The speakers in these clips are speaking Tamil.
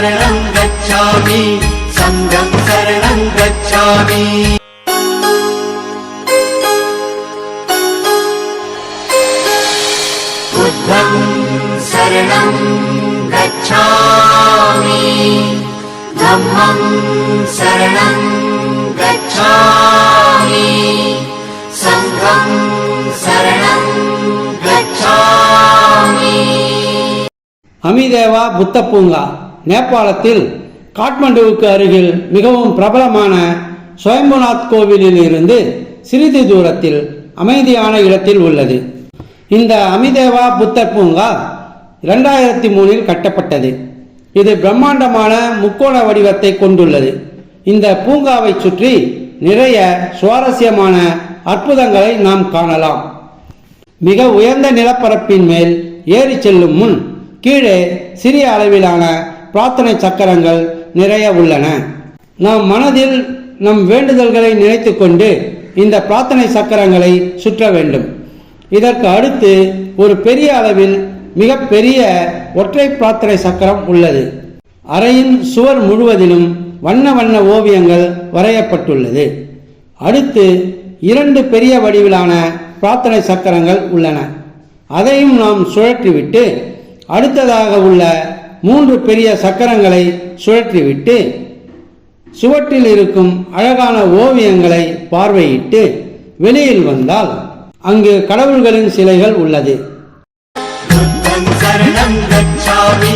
சரணம் கச்சாமி. சங்கம் சரணம் கச்சாமி. புத்தம் சரணம் கச்சாமி. தம்மம் சரணம் கச்சாமி. சங்கம் சரணம் அமிதேவா புத்த பூங்கா நேபாளத்தில் காட்மண்டுவுக்கு அருகில் மிகவும் பிரபலமான சுயம்புநாத் கோவிலில் இருந்து சிறிது தூரத்தில் அமைதியான இடத்தில் உள்ளது. இந்த அமிதேவா புத்தர் பூங்கா இரண்டாயிரத்தி மூணில் கட்டப்பட்டது. இது பிரம்மாண்டமான முக்கோண வடிவத்தை கொண்டுள்ளது. இந்த பூங்காவை சுற்றி நிறைய சுவாரஸ்யமான அற்புதங்களை நாம் காணலாம். மிக உயர்ந்த நிலப்பரப்பின் மேல் ஏறி செல்லும் முன் கீழே சிறிய அளவிலான பிரார்த்தனை சக்கரங்கள் நிறைய உள்ளன. நாம் மனதில் நம் வேண்டுதல்களை நினைத்துக்கொண்டு இந்த பிரார்த்தனை சக்கரங்களை சுற்ற வேண்டும். இதற்கு அடுத்து ஒரு பெரிய அளவில் மிக பெரிய ஒற்றை பிரார்த்தனை சக்கரம் உள்ளது. அறையின் சுவர் முழுவதிலும் வண்ண வண்ண ஓவியங்கள் வரையப்பட்டுள்ளது. அடுத்து இரண்டு பெரிய வடிவிலான பிரார்த்தனை சக்கரங்கள் உள்ளன. அதையும் நாம் சுழற்றிவிட்டு அடுத்ததாக உள்ள மூன்று பெரிய சக்கரங்களை சுழற்றிவிட்டு சுவற்றில் இருக்கும் அழகான ஓவியங்களை பார்வையிட்டு வெளியில் வந்தால் அங்கு கடவுள்களின் சிலைகள் உள்ளது. புத்தம் சரணம் கச்சாமி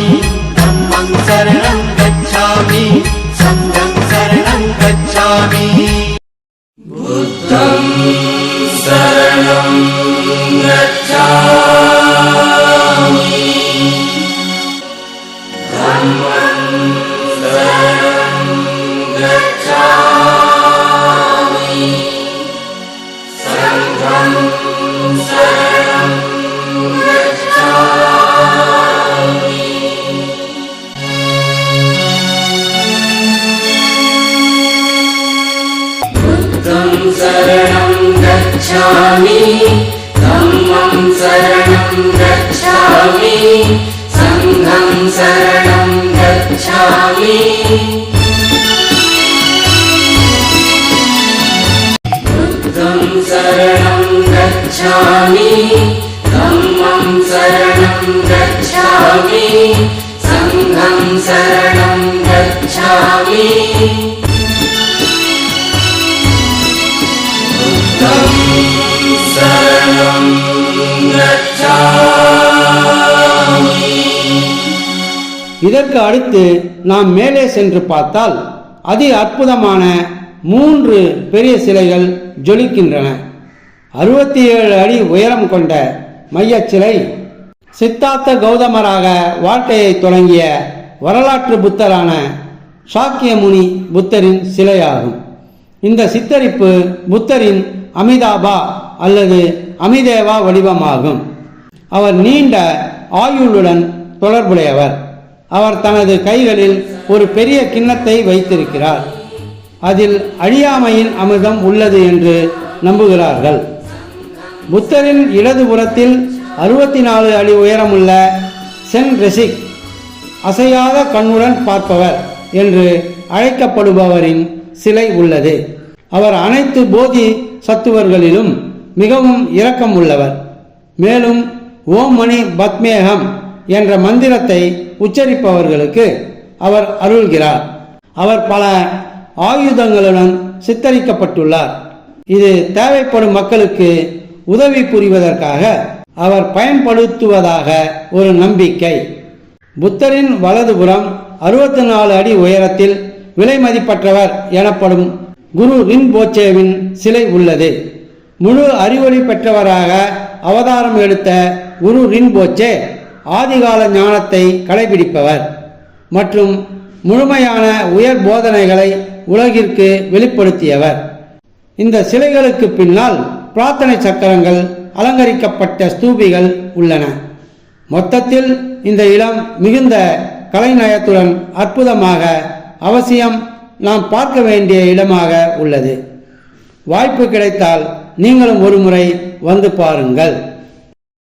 இதற்கு அடுத்து நாம் மேலே சென்று பார்த்தால் அதி அற்புதமான மூன்று பெரிய சிலைகள் ஜொலிக்கின்றன. அறுபத்தி ஏழு அடி உயரம் கொண்ட மையச் சிலை சித்தார்த்த கௌதமராக வாழ்க்கையை தொடங்கிய வரலாற்று புத்தரான சாக்கியமுனி புத்தரின் சிலையாகும். இந்த சித்தரிப்பு புத்தரின் அமிதாபா அல்லது அமிதேவா வடிவமாகும். அவர் நீண்ட ஆயுளுடன் தொடர்புடையவர். அவர் தனது கைகளில் ஒரு பெரிய கிண்ணத்தை வைத்திருக்கிறார். அதில் அழியாமையின் அமிர்தம் உள்ளது என்று நம்புகிறார்கள். புத்தரின் இடதுபுறத்தில் அறுபத்தி நாலு அடி உயரமுள்ள சென் ரெசிக் அசையாத கண்ணுடன் பார்ப்பவர் என்று அழைக்கப்படுபவரின் சிலை உள்ளது. அவர் அனைத்து போதி சத்துவர்களிலும் மிகவும் இரக்கம் உள்ளவர் மேலும் ஓம் மணி பத்மேகம் என்ற மந்திரத்தை உச்சரிப்பவர்களுக்கு அவர் அருள்கிறார். அவர் பல ஆயுதங்களுடன் சித்தரிக்கப்பட்டுள்ளார். இது தேவைப்படும் மக்களுக்கு உதவி புரிவதற்காக அவர் பயன்படுத்துவதாக ஒரு நம்பிக்கை. புத்தரின் வலதுபுறம் அறுபத்தி நாலு அடி உயரத்தில் விலை மதிப்பற்றவர் எனப்படும் குரு ரின்போச்சேவின் சிலை உள்ளது. முழு அறிவொளி பெற்றவராக அவதாரம் எடுத்த குரு ரின்போச்சே ஆதிகால ஞானத்தை கடைபிடிப்பவர். மற்றும் முழுமையான உயர் போதனைகளை உலகிற்கு வெளிப்படுத்தியவர். இந்த சிலைகளுக்கு பின்னால் பிரார்த்தனை சக்கரங்கள் அலங்கரிக்கப்பட்ட ஸ்தூபிகள் உள்ளன. மொத்தத்தில் இந்த இடம் மிகுந்த கலைநயத்துடன் அற்புதமாக அவசியம் நாம் பார்க்க வேண்டிய இடமாக உள்ளது. வாய்ப்பு கிடைத்தால் நீங்களும் ஒரு முறை வந்து பாருங்கள்.